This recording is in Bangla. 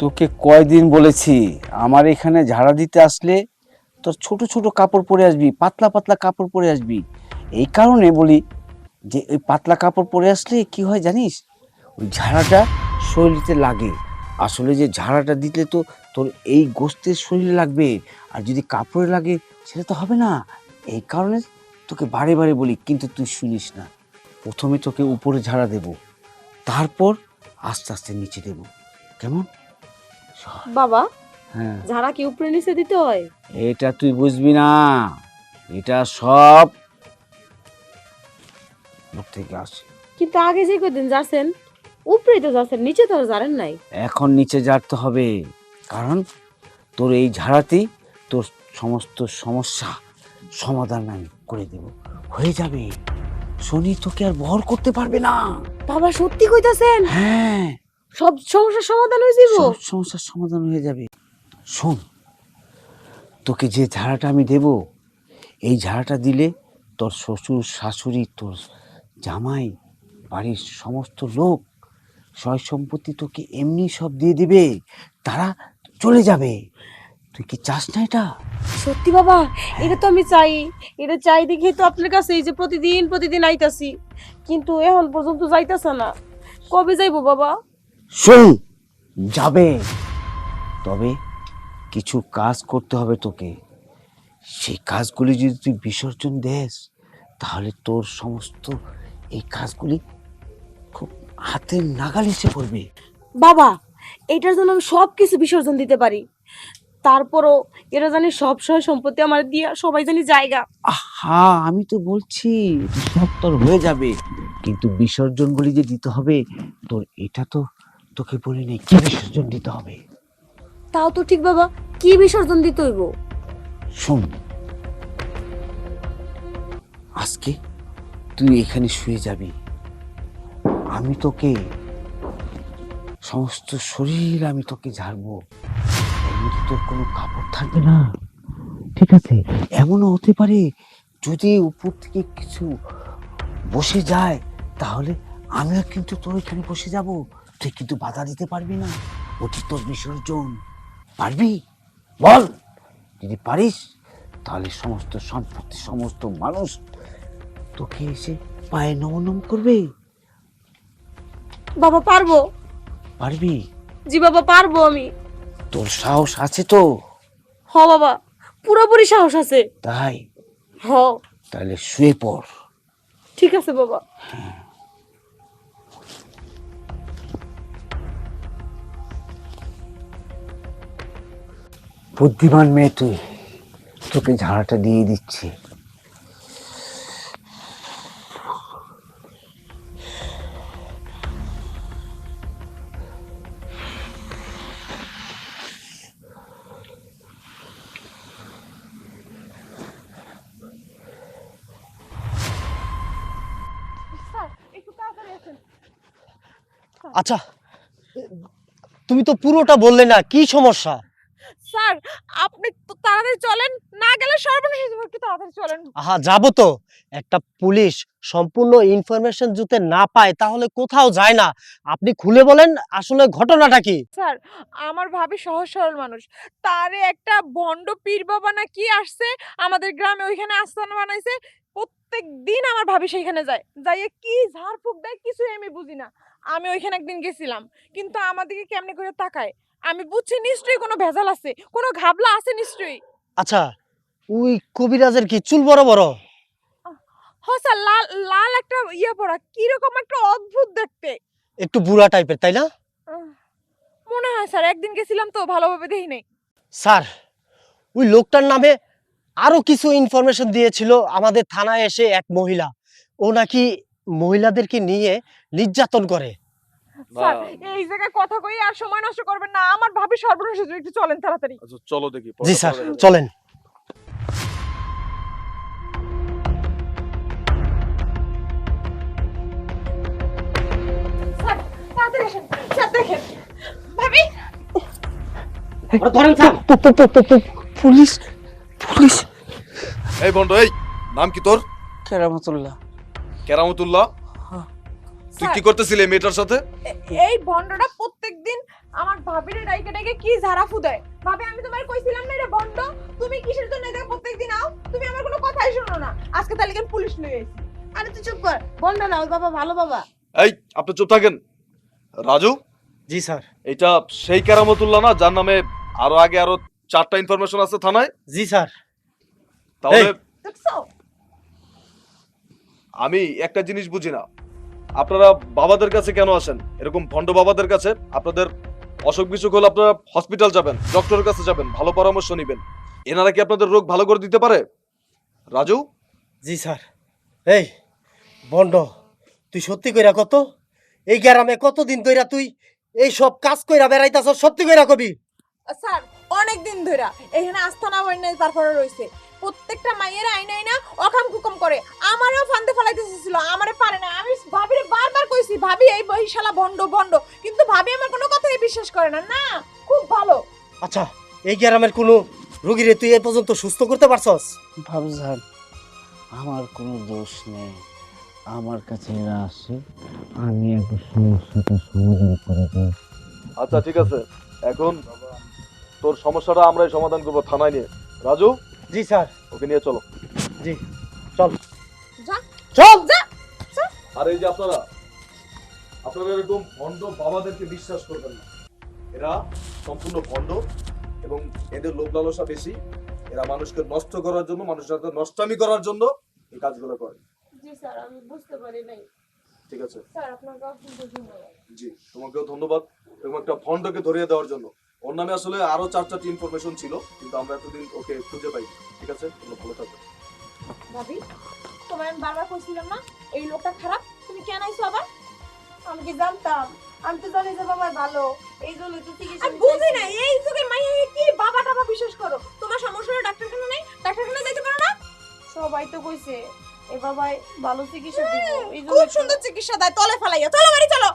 তোকে কয়দিন বলেছি, আমার এখানে ঝাড়া দিতে আসলে তোর ছোট ছোট কাপড় পরে আসবি, পাতলা পাতলা কাপড় পরে আসবি। এই কারণে বলি যে, ওই পাতলা কাপড় পরে আসলে কি হয় জানিস? ওই ঝাড়াটা শরীরে লাগে। আসলে যে ঝাড়াটা দিতে তো তোর এই গোস্তের শরীরে লাগবে, আর যদি কাপড়ে লাগে সেটা তো হবে না। এই কারণে তোকে বারে বারে বলি, কিন্তু তুই শুনিস না। প্রথমে তোকে উপরে ঝাড়া দেব, তারপর আস্তে আস্তে নিচে দেব। কেমন? বাবা হ্যাঁ। ঝাড়া কি উপরে নিচে দিতে হয়। এটা তুই বুঝবি না। এটা সব দূর থেকে আসে। কিন্তু আগে যে কদিন যাচ্ছেন উপরেই তো যাচ্ছেন নিচে তো আর জানেন নাই। এখন নিচে ঝাড়তে হবে। কারণ তোর এই ঝাড়াতেই তোর সমস্ত সমস্যা সমাধান আমি করে দেব। হয়ে যাবে। শনি তোকে আর বহর করতে পারবে না। বাবা সত্যি কইতাছেন? হ্যাঁ। সব সমস্যার সমাধান হয়ে যাব সব সমস্যার সমাধান হয়ে যাবে। শোন তোকে যে ঝাড়াটা আমি দেব এই ঝাড়াটা দিলে তোর শ্বশুর শাশুড়ি তোর জামাই বাড়ির সমস্ত লোক সয় সম্পত্তি তোকে এমনি সব দিয়ে দিবে তারা চলে যাবে। তুই কি চাস না এটা? সত্যি বাবা এটা তো আমি চাই। এটা চাই দেখে তো আপনার কাছে এই যে প্রতিদিন প্রতিদিন আইতাছি। কিন্তু এখন পর্যন্ত যাইতাছে না। কবে যাইবো বাবা? শোন যাবে। তবে কিছু কাজ করতে হবে তোকে। সেই কাজগুলি যদি তুই বিসর্জন দেস তাহলে তোর সমস্ত এই কাজগুলি খুব হাতের নাগাল এসে পড়বে। বাবা এটার জন্য আমি সব কিছু বিসর্জন দিতে পারি। তারপরও এরা জানি সব সময় সম্পত্তি আমার দিয়া সবাই জানি জায়গা। আহা আমি তো বলছি সব তোর হয়ে যাবে। কিন্তু বিসর্জনগুলি যে দিতে হবে তোর এটা তো তোকে বলি নেই কি বিসর্জন দিতে হবে? তাও তো ঠিক বাবা কি বিসর্জন দিতে হইব? শোন আজকে তুই এখানে শুয়ে যাবি। আমি তোকে সমস্ত শরীর আমি তোকে ঝাড়বো। তোর কোনো কাপড় থাকবে না। ঠিক আছে এমনও হতে পারে যদি উপর থেকে কিছু বসে যায় তাহলে আমিও কিন্তু তোর এখানে বসে যাব। তুই কিন্তু বাধা দিতে পারবি না। ওটি তোর বিসর্জন। পারবি? বল। যদি পারিস তাহলে সমস্ত সম্পত্তি সমস্ত মানুষ তোকে এসে পায়ে নমনম করবে। বাবা পারব। পারবি? জি বাবা পারব আমি। তোর সাহস আছে তো? হ বাবা পুরোপুরি সাহস আছে। তাই? হ। তাহলে শুয়ে পড়। ঠিক আছে বাবা। বুদ্ধিমান মেয়ে তুই। তোকে ঝাড়াটা দিয়ে দিচ্ছি। আচ্ছা তুমি তো পুরোটা বললে না, কি সমস্যা? স্যার আপনি তো তাড়াতাড়ি চলেন না গেলে সর্বনাশ হয়ে যাবে একটু তাড়াতাড়ি চলেন। আহা যাব তো। একটা পুলিশ সম্পূর্ণ ইনফরমেশন যদি না পায় তাহলে কোথাও যায় না। আপনি খুলে বলেন আসলে ঘটনাটা কি? স্যার আমার ভাবি সহজ সরল মানুষ। তারে একটা ভণ্ড পীর বাবা না কি আসছে আমাদের গ্রামে ওইখানে আস্তানা বানাইছে প্রত্যেক দিন আমার ভাবি সেইখানে যায়। যাইয়ে কি ঝাড়ফুঁক দেয় কিছুই আমি বুঝি না। আমি ওইখানে একদিন গেছিলাম কিন্তু আমাদেরকে কেমনি করে তাকায়? আমি বুঝছি নিশ্চয়ই কোনো ভেজাল আছে কোনো ঘাবলা আছে নিশ্চয়ই। আচ্ছা ওই কবিরাজের কি চুল বড় বড়? হ স্যার লাল লাল একটা ইয়ে পড়া কীরকম একটা অদ্ভুত দেখতে। একটু বুড়া টাইপের তাই না? মনে হয় স্যার একদিন গেছিলাম তো ভালোভাবে দেখি নাই। স্যার ওই লোকটার নামে আরও কিছু ইনফরমেশন দিয়েছিল আমাদের থানায় এসে এক মহিলা। ও নাকি মহিলাদেরকে নিয়ে নির্যাতন করে। স্যার এই জায়গায় কথা কই আর সময় নষ্ট করবেন না। আমার ভাবি সর্বনাশ হয়ে একটু চলেন তাড়াতাড়ি। আচ্ছা চলো দেখি জি স্যার। চলেন। Police police. এই বন্ধু এই নাম কি তোর? কেরামতুল্লাহ। কেরামতুল্লাহ? তুই কি করতেছিলি মেয়েটার সাথে? এই ভন্ডটা প্রত্যেকদিন আমার ভাবির ডাইকে ডাইকে কি ঝাড়াফু দেয় ভাবি আমি তোমার কইছিলাম না এটা ভন্ড তুমি কিসের জন্য এটা প্রত্যেকদিন আও? তুমি আমার কোনো কথাই শোনো না। আজকে তাহলে কেন পুলিশ আইছি। আরে তুই চুপ কর। বল না না ওই বাবা ভালো বাবা। এই আপনি চুপ থাকেন। রাজু? জি স্যার। এটা সেই কেরামতুল্লাহ না যার নামে আরও আগে আরও চারটা ইনফরমেশন আছে থানায়? জি স্যার। তাহলে দেখছ? আমি একটা জিনিস বুঝি না। আপনারা বাবাদের কাছে কেন আসেন? এরকম ভণ্ড বাবাদের কাছে আপনাদের অসুখ বিসুখ হলে আপনারা হসপিটাল যাবেন ডক্টরের কাছে যাবেন ভালো পরামর্শ নেবেন। এনারা কি আপনাদের রোগ ভালো করে দিতে পারে? রাজু? জি স্যার। এই বন্ড তুই সত্যি কইরা কত? এই গ্রামে কতদিন ধইরা তুই এই সব কাজ কইরা বেড়াইতাছ সত্যি কইরা কবি? স্যার অনেক দিন ধইরা এখানে আস্থানা বন্যা তারপরে রইছে। প্রত্যেকটা মাইয়ের আইনা আইনা অকাম কুকম করে। আমারও ফান্দে ফেলাইতে ছিল আমারে পারে ভাবি এই বহিশালা ভন্ড ভন্ড কিন্তু ভাবি আমার কোনো কথাই বিশ্বাস করে না না? খুব ভালো। আচ্ছা এই গ্রামের কোনো রোগীরে তুই এ পর্যন্ত সুস্থ করতে পারছস? ভাবজান আমার কোনো দোষ নেই। আমার কাছে এরা আসে আমি একটা সমস্যাটা সমাধান করে দিই। আচ্ছা ঠিক আছে। এখন তোর সমস্যাটা আমরাই সমাধান করব থানায় নিয়ে। রাজু? জি স্যার। ওকে নিয়ে চলো। জি চল। যা। চল! যা আর এই যে আপনারা আপনারা এরকম ভণ্ড বাবাদেরকে বিশ্বাস করবেন না। এরা সম্পূর্ণ ভণ্ড এবং এদের লোভ লালসা বেশি। এরা মানুষকে নষ্ট করার জন্য মানুষের নষ্টামি করার জন্য এই কাজগুলো করে। জি স্যার আমি বুঝতে পারি নাই। ঠিক আছে। স্যার আপনাকে অসংখ্য ধন্যবাদ। জি তোমাকেও ধন্যবাদ এবং একটা ভণ্ডকে ধরিয়ে দেওয়ার জন্য। ওর নামে আসলে আরও চার চারটি ইনফরমেশন ছিল কিন্তু আমরা এতদিন ওকে খুঁজে পাই ঠিক আছে? ভালো থাকবে ভাবি তোমার আমি বারবার কইছিলাম না। এই লোকটা খারাপ তুমি কেন আইছো আবার? আমি কি জানতাম? আমি তো জানি যে বাবা ভালো। এই জন্য তো চিকিৎসা বুঝি না এই যুগের মাইয়া কি বাবা টাবা বিশ্বাস করো? তোমার সমস্যা হলো ডাক্তারখানা নেই ডাক্তারখানা যাইতে পারো না? সবাই তো কইছে এ বাবাই ভালো চিকিৎসা দিব। এই জন্য খুব সুন্দর চিকিৎসা দেয় তলে ফেলাইয়া। চলো বাড়ি চলো।